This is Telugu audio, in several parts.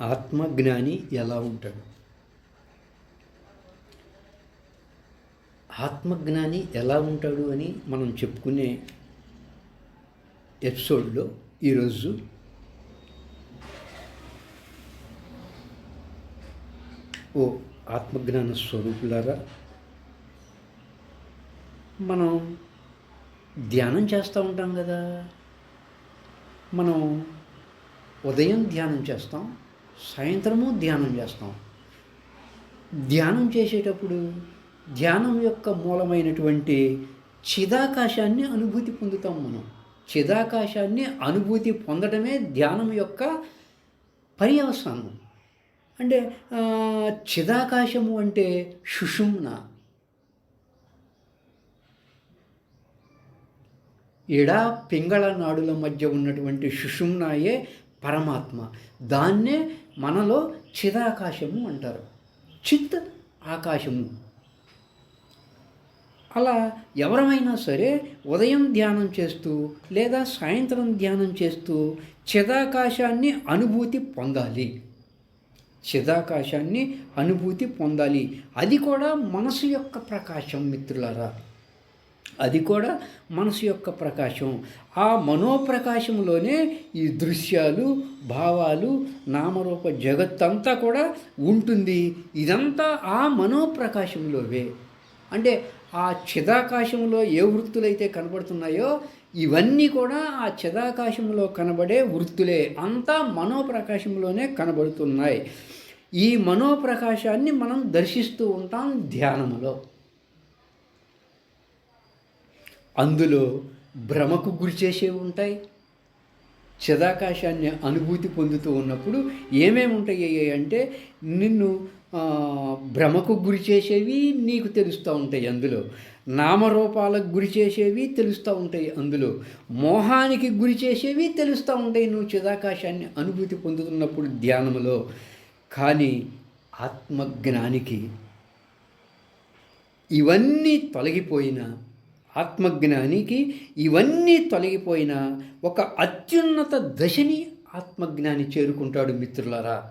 ఆత్మజ్ఞాని ఎలా ఉంటాడు? ఆత్మజ్ఞాని ఎలా ఉంటాడు అని మనం చెప్పుకునే ఎపిసోడ్లో ఈరోజు ఓ ఆత్మజ్ఞాన స్వరూపులారా మనం ధ్యానం చేస్తూ ఉంటాం కదా? మనం ఉదయం ధ్యానం చేస్తాం సాయంత్రము ధ్యానం చేస్తాం. ధ్యానం చేసేటప్పుడు ధ్యానం యొక్క మూలమైనటువంటి చిదాకాశాన్ని అనుభూతి పొందుతాం మనం. చిదాకాశాన్ని అనుభూతి పొందడమే ధ్యానం యొక్క పర్యవసానం. అంటే చిదాకాశము అంటే సుషుమ్న. ఎడా పింగళ నాడుల మధ్య ఉన్నటువంటి సుషుమ్నాయే పరమాత్మ. దాన్నే మనలో చిదాకాశము అంటారు. చిత్ ఆకాశము. అలా ఎవరమైనా సరే ఉదయం ధ్యానం చేస్తూ లేదా సాయంత్రం ధ్యానం చేస్తూ చిదాకాశాన్ని అనుభూతి పొందాలి. చిదాకాశాన్ని అనుభూతి పొందాలి. అది కూడా మనసు యొక్క ప్రకాశం మిత్రులారా. అది కూడా మనసు యొక్క ప్రకాశం. ఆ మనోప్రకాశంలోనే ఈ దృశ్యాలు భావాలు నామరూప జగత్తంతా కూడా ఉంటుంది. ఇదంతా ఆ మనోప్రకాశంలోవే అంటే ఆ చిదాకాశంలో ఏ వృత్తులైతే కనబడుతున్నాయో ఇవన్నీ కూడా ఆ చిదాకాశంలో కనబడే వృత్తులే. అంతా మనోప్రకాశంలోనే కనబడుతున్నాయి. ఈ మనోప్రకాశాన్ని మనం దర్శిస్తూ ఉంటాం ధ్యానములో. అందులో భ్రమకు గురి చేసేవి ఉంటాయి చిదాకాశాన్ని అనుభూతి పొందుతూ ఉన్నప్పుడు ఏమేమి ఉంటాయి అంటే నిన్ను భ్రమకు గురి చేసేవి నీకు తెలుస్తూ ఉంటాయి అందులో. నామరూపాలకు గురి చేసేవి తెలుస్తూ ఉంటాయి అందులో. మోహానికి గురి చేసేవి తెలుస్తూ ఉంటాయి నువ్వు చిదాకాశాన్ని అనుభూతి పొందుతున్నప్పుడు ధ్యానంలో కానీ ఆత్మజ్ఞానికి ఇవన్నీ తొలగిపోయిన ఆత్మజ్ఞానికి ఇవన్నీ తొలగిపోయిన ఒక అత్యున్నత దశని ఆత్మజ్ఞాని చేరుకుంటాడు మిత్రులారా.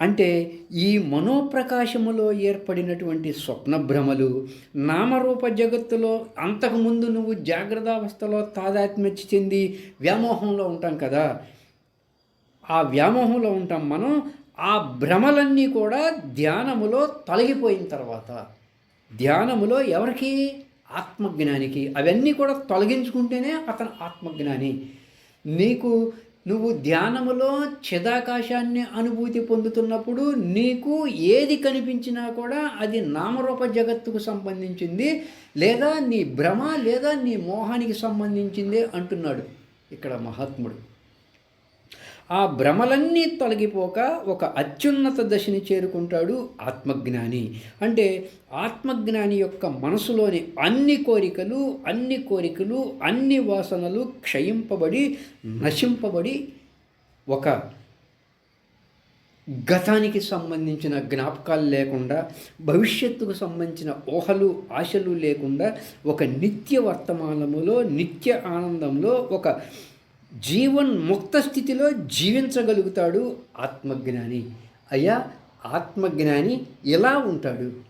అంటే ఈ మనోప్రకాశములో ఏర్పడినటువంటి స్వప్న భ్రమలు నామరూప జగత్తులో అంతకుముందు నువ్వు జాగ్రత్తావస్థలో తాదాత్మ్యత చెంది వ్యామోహంలో ఉంటాం కదా. ఆ వ్యామోహంలో ఉంటాం మనం ఆ భ్రమలన్నీ కూడా ధ్యానములో తొలగిపోయిన తర్వాత ధ్యానములో ఎవరికి ఆత్మజ్ఞానికి అవన్నీ కూడా తొలగించుకుంటేనే అతను ఆత్మజ్ఞాని. నీకు నువ్వు ధ్యానములో చిదాకాశాన్ని అనుభూతి పొందుతున్నప్పుడు నీకు ఏది కనిపించినా కూడా అది నామరూప జగత్తుకు సంబంధించింది లేదా నీ భ్రమ లేదా నీ మోహానికి సంబంధించింది అంటున్నాడు ఇక్కడ మహాత్ముడు. ఆ భ్రమలన్నీ తొలగిపోక ఒక అత్యున్నత దశని చేరుకుంటాడు ఆత్మజ్ఞాని. అంటే ఆత్మజ్ఞాని యొక్క మనసులోని అన్ని కోరికలు అన్ని కోరికలు అన్ని వాసనలు క్షయింపబడి నశింపబడి ఒక గతానికి సంబంధించిన జ్ఞాపకాలు లేకుండా భవిష్యత్తుకు సంబంధించిన ఊహలు ఆశలు లేకుండా ఒక నిత్య వర్తమానములో నిత్య ఆనందంలో ఒక జీవన్ ముక్త స్థితిలో జీవించగలుగుతాడు ఆత్మజ్ఞాని. అయ్యా ఆత్మజ్ఞాని ఎలా ఉంటాడు?